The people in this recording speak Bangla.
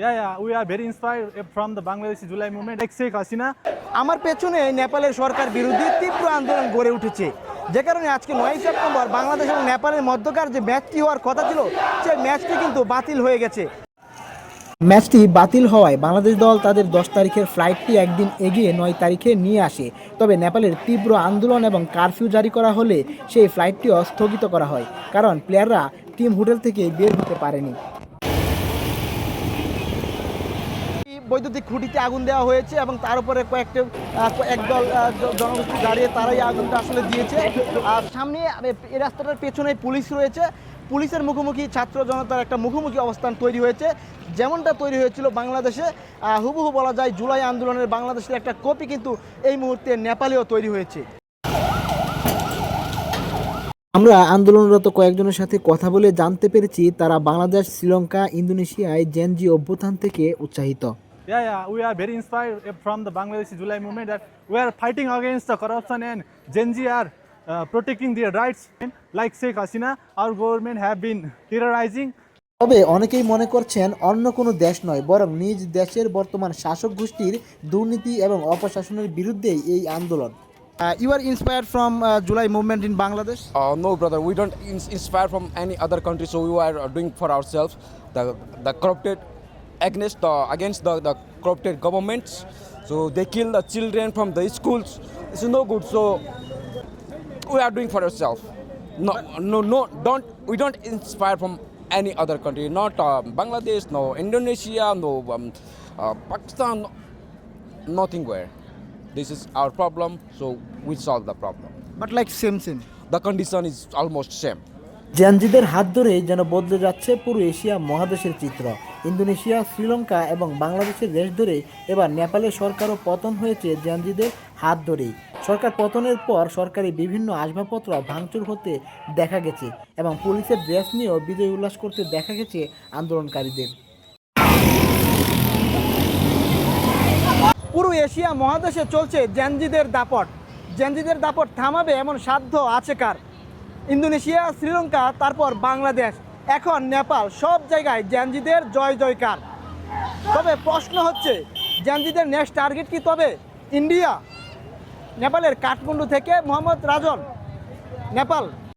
Yeah, yeah, we are very inspired from the Bangladeshi July movement. Like Sheikh Hasina, আমার পেছনে নেপালের সরকার বিরোধী তীব্র আন্দোলন গড়ে উঠেছে। যে কারণে আজকে নয় সেপ্টেম্বর বাংলাদেশ এবং নেপালের মধ্যকার যে ম্যাচটি হওয়ার কথা ছিল সেই ম্যাচটি কিন্তু বাতিল হয়ে গেছে। ম্যাচটি বাতিল হওয়ায় বাংলাদেশ দল তাদের দশ তারিখের ফ্লাইটটি একদিন এগিয়ে নয় তারিখে নিয়ে আসে। তবে নেপালের তীব্র আন্দোলন এবং কারফিউ জারি করা হলে সেই ফ্লাইটটিও স্থগিত করা হয়। কারণ প্লেয়াররা টিম হোটেল থেকে বের হতে পারেনি। বৈদ্যুতিক খুঁটিতে আগুন দেওয়া হয়েছে এবং তার উপরে কয়েকটি একদল জনগোষ্ঠী দাঁড়িয়ে তারাই আগুনটা আসলে দিয়েছে। আর সামনে এই রাস্তাটার পেছনে পুলিশ রয়েছে। পুলিশের মুখোমুখি ছাত্র জনতার একটা মুখোমুখি অবস্থান তৈরি হয়েছে। যেমনটা তৈরি হয়েছিল বাংলাদেশে হুবহু বলা যায় জুলাই আন্দোলনের বাংলাদেশের একটা কপি কিন্তু এই মুহূর্তে নেপালেও তৈরি হয়েছে। আমরা আন্দোলনরত কয়েকজনের সাথে কথা বলে জানতে পেরেছি, তারা বাংলাদেশ, শ্রীলঙ্কা, ইন্দোনেশিয়ায় জেনজি অভ্যুত্থান থেকে উৎসাহিত। Yeah, yeah, we are very inspired from the Bangladeshi July movement that we are fighting against the corruption and Gen Z are uh, protecting their rights. And Like Sheikh Hasina, our government have been terrorizing তবে অনেকেই মনে করছেন অন্য কোনো দেশ নয় বরং নিজ দেশের বর্তমান শাসক গোষ্ঠীর দুর্নীতি এবং অপশাসনের বিরুদ্ধেই এই আন্দোলন you are inspired from July movement in Bangladesh Uh, no, brother, we don't ins- inspire from any other country, so we are uh, doing for ourselves. The the corrupted against the against the, the corrupted governments. So they kill the children from the schools. It's no good. So we are doing for ourselves. No, no, no. Don't we don't inspire from any other country. Not uh, Bangladesh, no Indonesia, no um, uh, Pakistan. no- Nothing where. This is our problem, so we solve the problem. But like same same The condition is almost same. জেনজিদের হাত ধরে যেন বদলে যাচ্ছে পুরো এশিয়া মহাদেশের চিত্র ইন্দোনেশিয়া, শ্রীলঙ্কা এবং বাংলাদেশের দেশ ধরে এবার নেপালের সরকারও পতন হয়েছে জেনজিদের হাত ধরেই। সরকার পতনের পর সরকারি বিভিন্ন আসবাবপত্র ভাঙচুর হতে দেখা গেছে এবং পুলিশের ড্রেস নিয়েও বিজয় উল্লাস করতে দেখা গেছে আন্দোলনকারীদের। পুরো এশিয়া মহাদেশে চলছে জেনজিদের দাপট। জেনজিদের দাপট থামাবে এমন সাধ্য আছে কার? ইন্দোনেশিয়া, শ্রীলঙ্কা, তারপর বাংলাদেশ। এখন নেপাল সব জায়গায় জ্যানজিদের জয় জয়কার। তবে প্রশ্ন হচ্ছে, জ্যানজিদের নেক্সট টার্গেট কি তবে? ইন্ডিয়া? নেপালের কাঠমান্ডু থেকে মোহাম্মদ রাজন। নেপাল